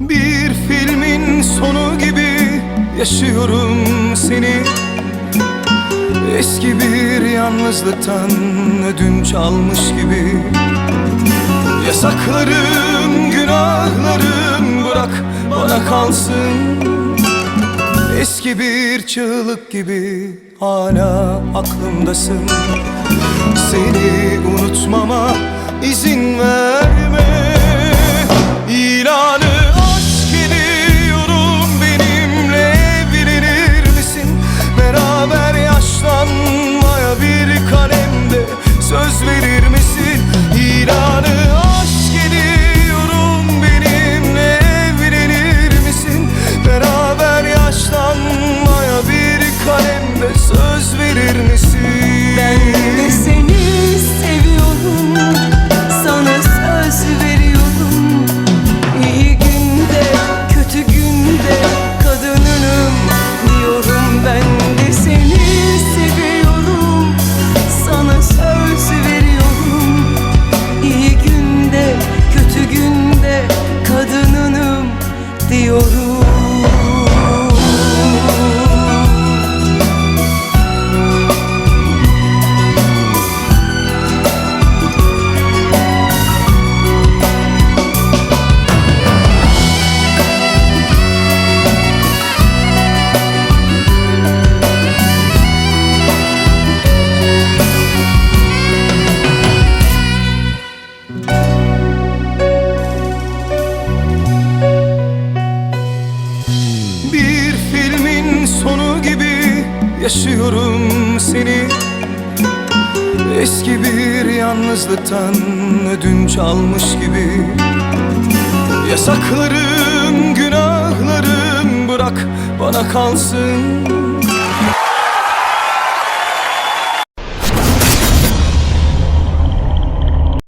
Bir filmin sonu gibi yaşıyorum seni. Eski bir yalnızlıktan ödünç almış gibi. Yasaklarım, günahlarım bırak bana kalsın. Eski bir çığlık gibi hala aklımdasın. Seni Kadınınım diyorum yaşıyorum seni. Eski bir yalnızlıktan ödünç almış gibi. Yasaklarım, günahlarım bırak bana kalsın